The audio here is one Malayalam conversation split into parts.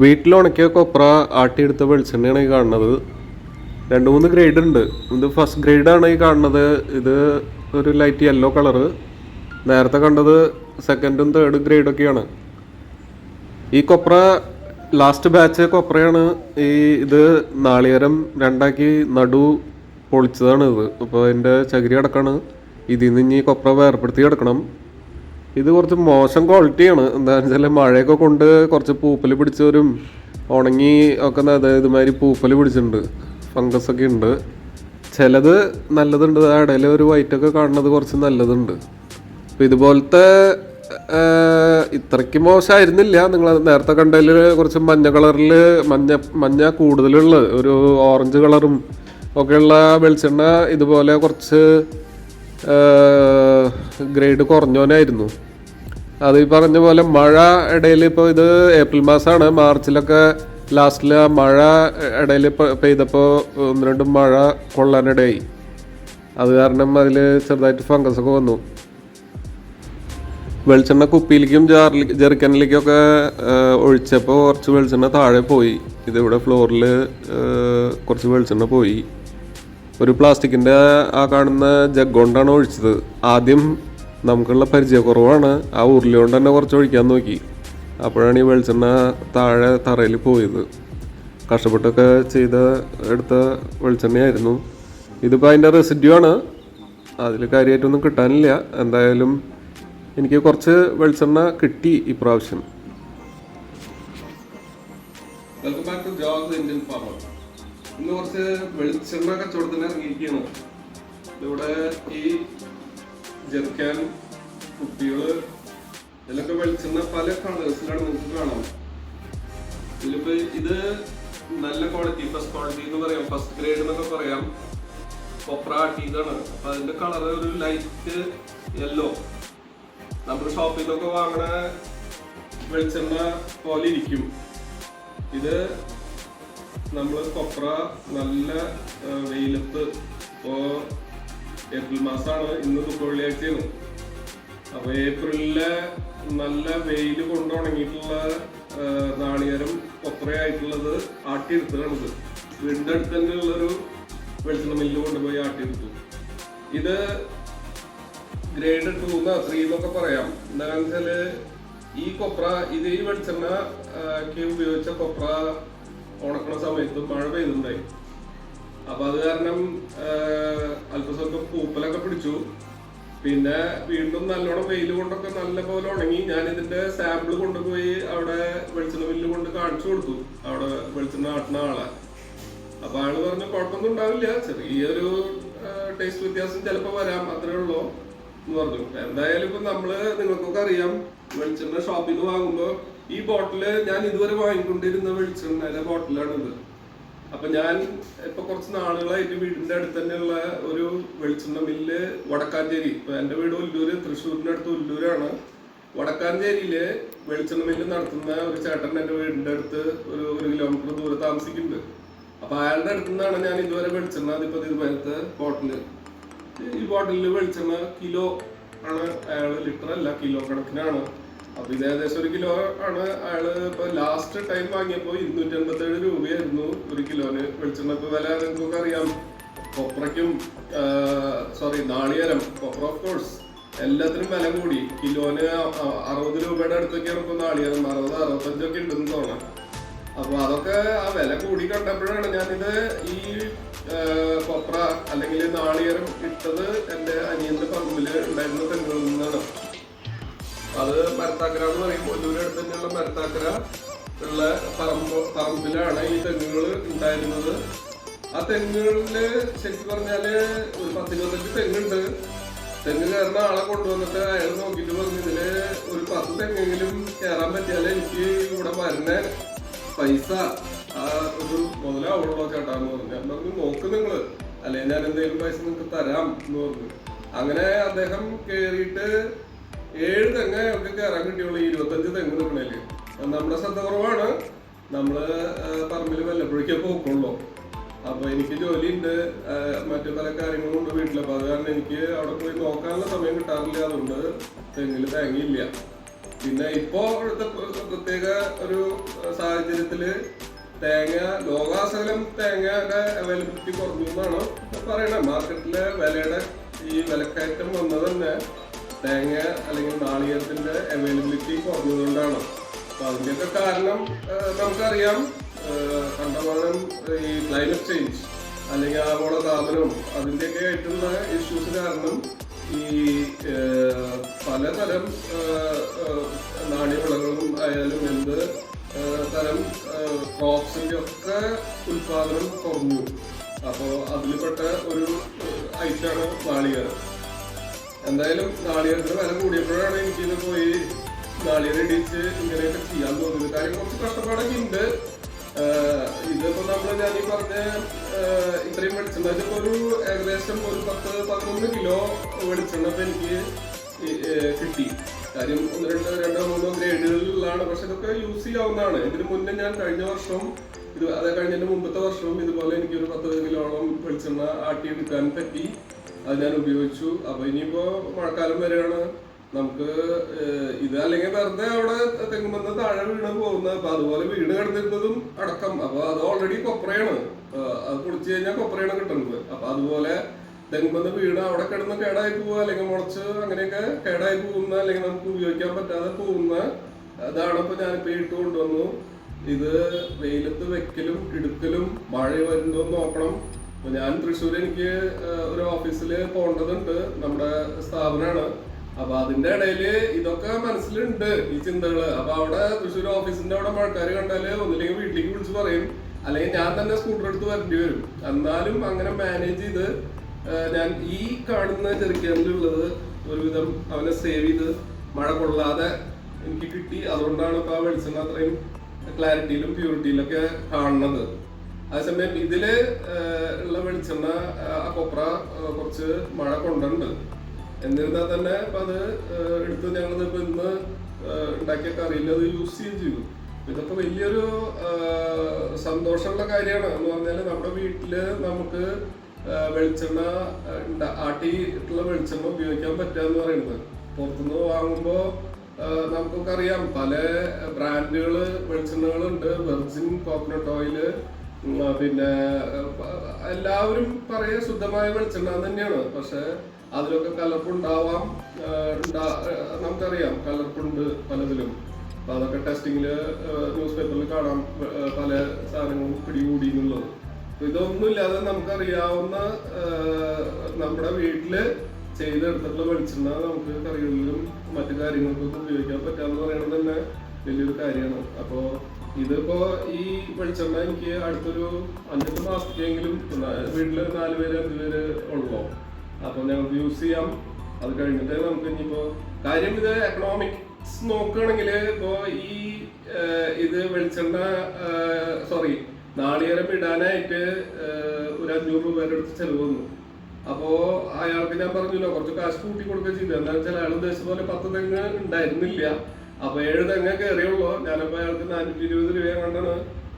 വീട്ടിൽ ഉണക്കിയ കൊപ്ര ആട്ടിയെടുത്ത വെളിച്ചെണ്ണയാണ് ഈ കാണുന്നത്. രണ്ട് മൂന്ന് ഗ്രേഡ് ഉണ്ട്. ഇത് ഫസ്റ്റ് ഗ്രേഡാണ് ഈ കാണുന്നത്. ഇത് ഒരു ലൈറ്റ് യെല്ലോ കളറ് നേരത്തെ കണ്ടത് സെക്കൻഡും തേർഡ് ഗ്രേഡൊക്കെയാണ് ഈ കൊപ്ര ലാസ്റ്റ് ബാച്ച് കൊപ്രയാണ് ഈ ഇത് നാളികേരം രണ്ടാക്കി നടു പൊളിച്ചതാണ് ഇത്. അപ്പോൾ അതിന്റെ ചകിരി അടക്കാണ്. ഇതിൽ നിന്ന് ഈ കൊപ്ര വേർപ്പെടുത്തി കിടക്കണം ഇത് കുറച്ച് മോശം ക്വാളിറ്റിയാണ് എന്താണെന്ന് വെച്ചാൽ മഴയൊക്കെ കൊണ്ട് കുറച്ച് പൂപ്പൽ പിടിച്ചവരും ഉണങ്ങി ഒക്കെ അതായത് ഇതുമാതിരി പൂപ്പൽ പിടിച്ചിട്ടുണ്ട്. ഫംഗസ് ഒക്കെ ഉണ്ട്. ചിലത് നല്ലതുണ്ട്. ഇടയിൽ ഒരു വൈറ്റൊക്കെ കാണുന്നത് കുറച്ച് നല്ലതുണ്ട്. അപ്പോൾ ഇതുപോലത്തെ ഇത്രയ്ക്ക് മോശമായിരുന്നില്ല. നിങ്ങൾ നേരത്തെ കണ്ടതിൽ കുറച്ച് മഞ്ഞ കളറിൽ മഞ്ഞ മഞ്ഞ കൂടുതലുള്ള ഒരു ഓറഞ്ച് കളറും ഒക്കെയുള്ള വെളിച്ചെണ്ണ ഇതുപോലെ കുറച്ച് ഗ്രേഡ് കുറഞ്ഞോനായിരുന്നു അത് ഈ പറഞ്ഞ പോലെ മഴ ഇടയിൽ ഇപ്പോൾ ഇത് ഏപ്രിൽ മാസമാണ്. മാർച്ചിലൊക്കെ ലാസ്റ്റിൽ ആ മഴ ഇടയിൽ പെയ്തപ്പോൾ ഒന്ന് രണ്ടും മഴ കൊള്ളാനിടയായി. അത് കാരണം അതിൽ ചെറുതായിട്ട് ഫംഗസ് ഒക്കെ വന്നു. വെളിച്ചെണ്ണ കുപ്പിയിലേക്കും ജാറിൽ ജെറിക്കനിലേക്കൊക്കെ ഒഴിച്ചപ്പോൾ കുറച്ച് വെളിച്ചെണ്ണ താഴെ പോയി. ഇതിവിടെ ഫ്ലോറിൽ കുറച്ച് വെളിച്ചെണ്ണ പോയി. ഒരു പ്ലാസ്റ്റിക്കിന്റെ ആ കാണുന്ന ജഗ് കൊണ്ടാണ് ഒഴിച്ചത്. ആദ്യം നമുക്കുള്ള പരിചയക്കുറവാണ്. ആ ഉരുളി കൊണ്ട് തന്നെ കുറച്ച് ഒഴിക്കാൻ നോക്കി. അപ്പോഴാണ് ഈ വെളിച്ചെണ്ണ താഴെ തറയിൽ പോയത്. കഷ്ടപ്പെട്ടൊക്കെ ചെയ്ത എടുത്ത വെളിച്ചെണ്ണയായിരുന്നു. ഇതിപ്പോൾ അതിന്റെ റെസിഡ്യൂ ആണ്. അതിൽ കാര്യമായിട്ടൊന്നും കിട്ടാനില്ല. എന്തായാലും എനിക്ക് കുറച്ച് വെളിച്ചെണ്ണ കിട്ടി ഇപ്രാവശ്യം. കുറച്ച് വെളിച്ചെണ്ണ കച്ചവടത്തിന് ഇറങ്ങിയിരിക്കുകയാണ് ഇവിടെ ഈ ജെർക്കാൻ കുപ്പികൾ ഇതിലൊക്കെ വെളിച്ചെണ്ണ പല കളേഴ്സിലാണ് നമുക്ക് കാണാം. ഇതിലിപ്പോ ഇത് നല്ല ക്വാളിറ്റി ഫസ്റ്റ് ക്വാളിറ്റി എന്ന് പറയാം. ഫസ്റ്റ് ഗ്രേഡ് എന്നൊക്കെ പറയാം. കൊപ്ര ആട്ടിയതാണ് അപ്പൊ അതിന്റെ കളർ ഒരു ലൈറ്റ് യെല്ലോ നമ്മൾ ഷോപ്പിൽ നിന്നൊക്കെ വാങ്ങണ വെളിച്ചെണ്ണ പോലെ ഇരിക്കും. ഇത് നമ്മൾ കൊപ്ര നല്ല വെയിലത്ത് ഇപ്പോ ഏപ്രിൽ മാസമാണ് ഇന്ന് വെള്ളിയാഴ്ചയാണ് അപ്പോൾ ഏപ്രിലിലെ നല്ല വെയിൽ കൊണ്ട് ഉണങ്ങിയിട്ടുള്ള ആ, നാളികേരം കൊപ്രയായിട്ടുള്ളത് ആട്ടിയെടുത്തതാണിത്. വീടിന്റെ അടുത്ത് തന്നെ ഉള്ളൊരു വെളിച്ചെണ്ണ മില്ല് കൊണ്ടുപോയി ആട്ടിയെടുത്തു. ഇത് ഗ്രേഡ് ടൂന്ന് ത്രീ എന്നൊക്കെ പറയാം. എന്താണെന്ന് വെച്ചാൽ ഈ കൊപ്ര ഇത് ഈ വെളിച്ചെണ്ണ ഉപയോഗിച്ച കൊപ്ര ഉണക്കണ സമയത്ത് മഴ പെയ്തിട്ടുണ്ടായി. അപ്പൊ അത് കാരണം അല്പസ്വല്പം പൂപ്പലൊക്കെ പിടിച്ചു. പിന്നെ വീണ്ടും നല്ലോണം വെയിൽ കൊണ്ടൊക്കെ നല്ല പോലെ ഉണങ്ങി. ഞാൻ ഇതിന്റെ സാമ്പിൾ കൊണ്ടുപോയി അവിടെ വെളിച്ചെണ്ണ മില്ല് കൊണ്ട് കാണിച്ചു കൊടുത്തു. അവിടെ വെളിച്ചെണ്ണ ആട്ടുന്ന ആളെ. അപ്പൊ ആൾ പറഞ്ഞു കുഴപ്പമൊന്നും ഉണ്ടാവില്ല. ചെറിയൊരു ടേസ്റ്റ് വ്യത്യാസം ചിലപ്പോ വരാം. അത്രേ ഉള്ളൂ. എന്ന് പറഞ്ഞു. എന്തായാലും ഇപ്പൊ നമ്മൾ നിങ്ങൾക്കൊക്കെ അറിയാം വെളിച്ചെണ്ണ ഷോപ്പിൽ നിന്ന് വാങ്ങുമ്പോ ഈ ബോട്ടിൽ ഞാൻ ഇതുവരെ വാങ്ങിക്കൊണ്ടിരുന്ന വെളിച്ചെണ്ണയുടെ ബോട്ടിലാണ് ഇത് അപ്പൊ ഞാൻ ഇപ്പൊ കുറച്ച് നാളുകളായിട്ട് വീടിന്റെ അടുത്ത് തന്നെയുള്ള ഒരു വെളിച്ചെണ്ണ മില്ല് വടക്കാഞ്ചേരി. ഇപ്പൊ എന്റെ വീട് ഉല്ലൂര് തൃശ്ശൂരിന്റെ അടുത്ത് ഉല്ലൂരാണ്. വടക്കാഞ്ചേരിയിൽ വെളിച്ചെണ്ണ മില്ല് നടത്തുന്ന ഒരു ചേട്ടൻ എന്റെ വീടിന്റെ അടുത്ത് ഒരു ഒരു കിലോമീറ്റർ ദൂരെ താമസിക്കുന്നുണ്ട്. അപ്പൊ അയാളുടെ അടുത്ത് നിന്നാണ് ഞാൻ ഇതുവരെ വെളിച്ചെണ്ണ അതിപ്പോ തീരുമാനത്ത് ബോട്ടിൽ. ഈ ബോട്ടിലിൽ വെളിച്ചെണ്ണ കിലോ ആണ് അയാൾ ലിറ്റർ അല്ല കിലോ കണക്കിനാണ്. അപ്പൊ ഇത് ഏകദേശം ഒരു കിലോ ആണ്. അയാൾ ഇപ്പൊ ലാസ്റ്റ് ടൈം വാങ്ങിയപ്പോ ഇരുന്നൂറ്റി അൻപത്തേഴ് രൂപയായിരുന്നു ഒരു കിലോന്. വെളിച്ചെണ്ണ ഇപ്പൊ വില നിങ്ങൾക്ക് അറിയാം. കൊപ്രയ്ക്കും സോറി നാളികേരം കൊപ്ര ഓഫ് കോഴ്സ് എല്ലാത്തിനും വില കൂടി. കിലോന് അറുപത് രൂപയുടെ അടുത്തൊക്കെയാണ് ഇപ്പൊ നാളികേരം. അറുപത് അറുപത്തഞ്ചൊക്കെ ഉണ്ടെന്ന് തോന്നാം അപ്പൊ അതൊക്കെ ആ വില കൂടി കണ്ടപ്പോഴാണ് ഞാനിത് ഈ കൊപ്ര അല്ലെങ്കിൽ നാളികേരം ഇട്ടത് എന്റെ അനിയന്റെ പറമ്പിൽ ഉണ്ടായിരുന്ന അത് മരത്താക്കര എന്ന് പറയും ഒല്ലൂര് അടുത്ത് തന്നെയുള്ള മരത്താക്കര ഉള്ള പറമ്പ് പറമ്പിലാണ് ഈ തെങ്ങുകൾ ഉണ്ടായിരുന്നത്. ആ തെങ്ങുകളിൽ ശരിക്കും പറഞ്ഞാൽ ഒരു പത്തിരുപത്തഞ്ച് തെങ്ങുണ്ട്. തെങ്ങ് കയറുന്ന ആളെ കൊണ്ടുവന്നിട്ട് അയാൾ നോക്കിയിട്ട് പറഞ്ഞു ഇതിൽ ഒരു പത്ത് തെങ്ങെങ്കിലും കയറാൻ പറ്റിയാലേ എനിക്ക് ഇവിടെ വരുന്ന പൈസ ആ ഒരു മുതലാവുള്ളൂ ചേട്ടാന്ന് പറഞ്ഞു. ഞാൻ പറഞ്ഞു നോക്ക് നിങ്ങൾ അല്ലെ? ഞാൻ എന്തെങ്കിലും പൈസ നിങ്ങൾക്ക് തരാം എന്ന് പറഞ്ഞു. അങ്ങനെ അദ്ദേഹം കേറിയിട്ട് ഏഴ് തെങ്ങ് ഒക്കെ കയറാൻ കിട്ടിയുള്ളൂ ഇരുപത്തഞ്ച് തെങ്ങ് നിൽക്കണേൽ. നമ്മുടെ ശ്രദ്ധ കുറവാണ്. നമ്മൾ പറമ്പിൽ വല്ലപ്പോഴേക്കേ പോക്കുള്ളൂ. അപ്പൊ എനിക്ക് ജോലി ഉണ്ട് മറ്റു പല കാര്യങ്ങളും ഉണ്ട് വീട്ടിൽ അപ്പൊ അത് കാരണം എനിക്ക് അവിടെ പോയി നോക്കാനുള്ള സമയം കിട്ടാറില്ല. അതുകൊണ്ട് തെങ്ങിൽ തേങ്ങയില്ല. പിന്നെ ഇപ്പോ ഇവിടുത്തെ പ്ര- പ്രത്യേക ഒരു സാഹചര്യത്തിൽ തേങ്ങ ലോകാസകലം തേങ്ങയുടെ അവൈലബിലിറ്റി കുറഞ്ഞു എന്നാണ് പറയണേ മാർക്കറ്റിലെ വിലയുടെ ഈ വിലക്കയറ്റം വന്നത് തന്നെ തേങ്ങ അല്ലെങ്കിൽ നാളികേരത്തിന്റെ അവൈലബിലിറ്റി കുറഞ്ഞതുകൊണ്ടാണ്. അപ്പൊ അതിന്റെയൊക്കെ കാരണം നമുക്കറിയാം. കണ്ടമാനം ഈ ക്ലൈമറ്റ് ചേഞ്ച് അല്ലെങ്കിൽ ആഗോള താപനം അതിന്റെയൊക്കെ ആയിട്ടുള്ള ഇഷ്യൂസ് കാരണം ഈ പലതരം നാണ്യവിളകളും ആയാലും എന്ത് തരം ക്രോപ്സിന്റെ ഒക്കെ ഉൽപാദനം കുറഞ്ഞു. അപ്പോൾ അതിൽപ്പെട്ട ഒരു ഐറ്റാണ് നാളികേരം. എന്തായാലും നാളികേരത്തിന് വില കൂടിയപ്പോഴാണ് എനിക്ക് എനിക്കിത് പോയി നാളികേരം ഇടിച്ച് ഇങ്ങനെയൊക്കെ ചെയ്യാൻ തോന്നിയത്. കാര്യം കുറച്ച് കഷ്ടപ്പാടൊക്കെ ഉണ്ട്. ഇതിപ്പോ നമ്മൾ ഞാൻ ഈ പറഞ്ഞ ഇത്രയും വെളിച്ചെണ്ണ. ഇതിപ്പോ ഒരു ഏകദേശം ഒരു പത്ത് പതിനൊന്ന് കിലോ വെളിച്ചെണ്ണ ഇപ്പൊ എനിക്ക് കിട്ടി. കാര്യം ഒന്ന് രണ്ട് രണ്ടോ മൂന്നോ ഗ്രേഡുകളിലാണ് പക്ഷെ ഇതൊക്കെ യൂസ് ചെയ്യാവുന്നതാണ്. ഇതിന് മുന്നേ ഞാൻ കഴിഞ്ഞ വർഷം ഇത് അതായത് കഴിഞ്ഞതിന്റെ മുമ്പത്തെ വർഷവും ഇതുപോലെ എനിക്ക് ഒരു പത്ത് കിലോളം വെളിച്ചെണ്ണ ആട്ടിയെടുക്കാൻ പറ്റി. അത് ഞാൻ ഉപയോഗിച്ചു അപ്പൊ ഇനിയിപ്പോ മഴക്കാലം വരെയാണ്. നമുക്ക് ഇത് അല്ലെങ്കിൽ വെറുതെ അവിടെ തെങ്ങുമെന്ന് താഴെ വീണ് പോകുന്ന അപ്പൊ അതുപോലെ വീട് കിടന്നിരുന്നതും അടക്കം. അപ്പൊ അത് ഓൾറെഡി കൊപ്രയാണ്. അത് പൊളിച്ചു കഴിഞ്ഞാൽ കൊപ്രയാണ് കിട്ടുന്നത്. അപ്പൊ അതുപോലെ തെങ്ങുമെന്ന് വീട് അവിടെ കിടന്ന് കേടായി പോവുക അല്ലെങ്കിൽ മുളച്ച് അങ്ങനെയൊക്കെ കേടായി പോകുന്ന അല്ലെങ്കിൽ നമുക്ക് ഉപയോഗിക്കാൻ പറ്റാതെ പോകുന്ന അതാണ് ഇപ്പൊ ഞാനിപ്പോ ഇട്ട് കൊണ്ടുവന്നു. ഇത് വെയിലത്ത് വെക്കലും ഇടുക്കലും മഴ വരുന്നതും നോക്കണം. ഞാൻ തൃശ്ശൂർ എനിക്ക് ഒരു ഓഫീസിൽ പോകേണ്ടതുണ്ട്. നമ്മുടെ സ്ഥാപനമാണ് അപ്പൊ അതിന്റെ ഇടയിൽ ഇതൊക്കെ മനസ്സിലുണ്ട് ഈ ചിന്തകൾ. അപ്പൊ അവിടെ തൃശ്ശൂർ ഓഫീസിന്റെ അവിടെ മഴക്കാർ കണ്ടാൽ ഒന്നില്ലെങ്കിൽ വീട്ടിലേക്ക് വിളിച്ച് പറയും. അല്ലെങ്കിൽ ഞാൻ തന്നെ സ്കൂട്ടർ എടുത്ത് വരേണ്ടി വരും. എന്നാലും അങ്ങനെ മാനേജ് ചെയ്ത് ഞാൻ ഈ കാണുന്ന ചെറുക്കാനിലുള്ളത് ഒരുവിധം അവനെ സേവ് ചെയ്ത് മഴ കൊള്ളാതെ എനിക്ക് കിട്ടി. അതുകൊണ്ടാണ് ഇപ്പൊ ആ വെളിച്ചെണ്ണ അത്രയും ക്ലാരിറ്റിയിലും പ്യൂരിറ്റിയിലും ഒക്കെ കാണുന്നത്. അതേസമയം ഇതിൽ ഉള്ള വെളിച്ചെണ്ണ ആ കൊപ്ര കുറച്ച് മഴ കൊണ്ടുണ്ട്. എന്നിരുന്നാൽ തന്നെ ഇപ്പൊ അത് എടുത്ത് ഞങ്ങൾ ഇപ്പൊ ഇന്ന് ഉണ്ടാക്കിയ കറിയിൽ അത് യൂസ് ചെയ്യുകയും ചെയ്തു. ഇതൊക്കെ വലിയൊരു സന്തോഷമുള്ള കാര്യമാണ്. എന്ന് പറഞ്ഞാൽ നമ്മുടെ വീട്ടിൽ നമുക്ക് വെളിച്ചെണ്ണ ആട്ടിയിട്ടുള്ള വെളിച്ചെണ്ണ ഉപയോഗിക്കാൻ പറ്റുക എന്ന് പറയുന്നത്. പുറത്തുനിന്ന് വാങ്ങുമ്പോൾ നമുക്കൊക്കെ അറിയാം. പല ബ്രാൻഡുകൾ വെളിച്ചെണ്ണകളുണ്ട്. വെർജിൻ കോക്കനട്ട് ഓയിൽ പിന്നെ എല്ലാവരും പറയ ശുദ്ധമായ വെളിച്ചെണ്ണ തന്നെയാണ്. പക്ഷെ അതിലൊക്കെ കലർപ്പുണ്ടാവാം നമുക്കറിയാം കലർപ്പുണ്ട് പലതിലും. അപ്പൊ അതൊക്കെ ടെസ്റ്റിങ്ങിൽ ന്യൂസ് പേപ്പറിൽ കാണാം പല സാധനങ്ങളും പിടികൂടി എന്നുള്ളത്. ഇതൊന്നുമില്ലാതെ നമുക്കറിയാവുന്ന നമ്മുടെ വീട്ടിൽ ചെയ്തെടുത്തിട്ടുള്ള വെളിച്ചെണ്ണ നമുക്ക് കറികളിലും മറ്റു കാര്യങ്ങൾക്കൊക്കെ ഉപയോഗിക്കാൻ പറ്റാന്ന് പറയണത് തന്നെ വലിയൊരു കാര്യമാണ്. അപ്പോ ഇതിപ്പോ ഈ വെളിച്ചെണ്ണ എനിക്ക് അടുത്തൊരു അഞ്ചെട്ട് മാസത്തേക്കെങ്കിലും വീട്ടിൽ നാല് പേര് അഞ്ചു പേര് ഉള്ളോ? അപ്പൊ ഞങ്ങൾക്ക് യൂസ് ചെയ്യാം. അത് കഴിഞ്ഞിട്ട് നമുക്ക് ഇനിയിപ്പോ കാര്യം ഇത് എക്കണോമിക്സ് നോക്കുകയാണെങ്കിൽ ഇപ്പോ ഈ ഇത് വെളിച്ചെണ്ണ സോറി നാളികേരം ഇടാനായിട്ട് ഒരു അഞ്ഞൂറ് രൂപയുടെ അടുത്ത് ചെലവ് വന്നു. അപ്പോ അയാൾക്ക് ഞാൻ പറഞ്ഞല്ലോ കുറച്ച് കാശ് കൂട്ടി കൊടുക്കുകയും ചെയ്തു. എന്താ വെച്ചാൽ അയാൾ ഉദ്ദേശിച്ച പോലെ പത്ത് തെങ്ങ് ഉണ്ടായിരുന്നില്ല. അപ്പൊ ഏഴ് തെങ്ങേ കയറിയുള്ളൂ ഞാനപ്പോ അയാൾക്ക് നാനൂറ്റി ഇരുപത് രൂപ കണ്ടാണ്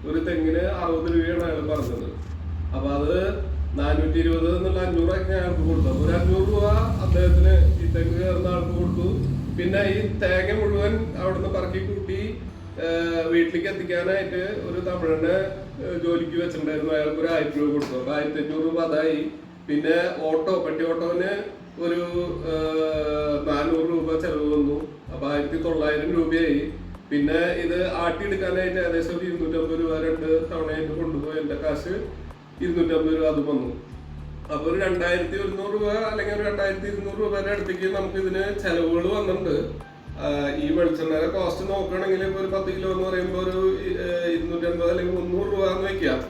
ഒരു തെങ്ങിന് അറുപത് രൂപയാണ് അയാൾ പറഞ്ഞത്. അപ്പൊ അത് നാനൂറ്റി ഇരുപത് എന്നുള്ള അഞ്ഞൂറൊക്കെ അയാൾക്ക് കൊടുത്തു അപ്പൊ ഒരു അഞ്ഞൂറ് രൂപ അദ്ദേഹത്തിന് ഈ തെങ്ങ് കയറുന്ന ആൾക്ക് കൊടുത്തു. പിന്നെ ഈ തേങ്ങ മുഴുവൻ അവിടുന്ന് പറക്കി കൂട്ടി വീട്ടിലേക്ക് എത്തിക്കാനായിട്ട് ഒരു തമിഴനെ ജോലിക്ക് വെച്ചിട്ടുണ്ടായിരുന്നു. അയാൾക്ക് ഒരു ആയിരത്തി രൂപ കൊടുത്തു. അപ്പൊ ആയിരത്തി അഞ്ഞൂറ് രൂപ അതായി. പിന്നെ ഓട്ടോ പെട്ടി ഓട്ടോന് ഒരു നാനൂറ് രൂപ ചെലവ് വന്നു. അപ്പൊ ആയിരത്തി തൊള്ളായിരം രൂപയായി. പിന്നെ ഇത് ആട്ടി എടുക്കാനായിട്ട് ഏകദേശം ഒരു ഇരുന്നൂറ്റമ്പത് രൂപ രണ്ട് തവണയായിട്ട് കൊണ്ടുപോയി എന്റെ കാശ്. ഇരുന്നൂറ്റമ്പത് രൂപ അത് വന്നു. അപ്പൊ ഒരു രണ്ടായിരത്തി ഒരുന്നൂറ് രൂപ അല്ലെങ്കിൽ ഒരു രണ്ടായിരത്തി ഇരുന്നൂറ് രൂപയുടെ അടുത്തേക്ക് നമുക്ക് ഇതിന് ചെലവുകൾ വന്നിട്ടുണ്ട്. ഈ വെളിച്ചെണ്ണയുടെ കോസ്റ്റ് നോക്കുകയാണെങ്കിൽ ഇപ്പൊ ഒരു പത്ത് കിലോ എന്ന് പറയുമ്പോൾ ഒരു ഇരുന്നൂറ്റമ്പത് അല്ലെങ്കിൽ മുന്നൂറ് രൂപ എന്ന് വെക്കാം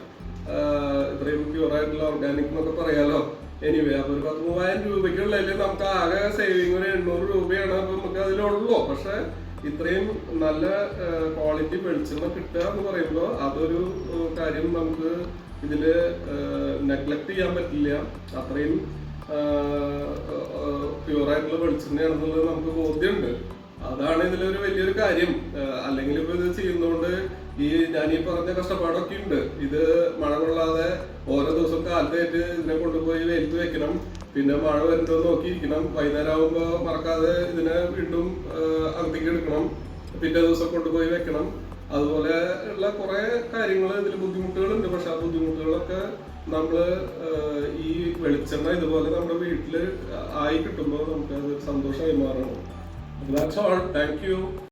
ആഹ് ഇത്രയും പ്യൂർ ആയിട്ടുള്ള ഓർഗാനിക് എന്നൊക്കെ പറയാലോ. എനിവേ അപ്പൊ ഒരു പത്ത് മൂവായിരം രൂപയ്ക്കുള്ളതിൽ നമുക്ക് ആകെ സേവിങ് ഒരു എണ്ണൂറ് രൂപയാണ്. അപ്പൊ നമുക്ക് അതിലുള്ളൂ. പക്ഷെ ഇത്രയും നല്ല ക്വാളിറ്റി വെളിച്ചെണ്ണ കിട്ടുക എന്ന് പറയുമ്പോൾ അതൊരു കാര്യം നമുക്ക് ഇതിൽ നെഗ്ലക്ട് ചെയ്യാൻ പറ്റില്ല. അത്രയും പ്യൂറായിട്ടുള്ള വെളിച്ചെണ്ണയാണെന്നുള്ളത് നമുക്ക് ബോധ്യമുണ്ട്. അതാണ് ഇതിലൊരു വലിയൊരു കാര്യം. അല്ലെങ്കിൽ ഇപ്പൊ ഇത് ചെയ്യുന്നതുകൊണ്ട് ഈ ഞാനീ പറഞ്ഞ കഷ്ടപ്പാടൊക്കെ ഉണ്ട്. ഇത് മഴ കൊള്ളാതെ ഓരോ ദിവസം കാലത്തേറ്റ് ഇതിനെ കൊണ്ടുപോയി വെയിലത്ത് വെക്കണം. പിന്നെ മഴ വരുന്നത് നോക്കിയിരിക്കണം. വൈകുന്നേരം ആകുമ്പോൾ മറക്കാതെ ഇതിനെ വീണ്ടും അകത്തേക്ക് എടുക്കണം. പിറ്റേ ദിവസം കൊണ്ടുപോയി വെക്കണം. അതുപോലെ ഉള്ള കുറെ കാര്യങ്ങൾ ഇതിൽ ബുദ്ധിമുട്ടുകളുണ്ട്. പക്ഷെ ആ ബുദ്ധിമുട്ടുകളൊക്കെ നമ്മൾ ഈ വെളിച്ചെണ്ണ ഇതുപോലെ നമ്മുടെ വീട്ടിൽ ആയി കിട്ടുമ്പോൾ നമുക്ക് അത് സന്തോഷമായി മാറണം. That's all thank you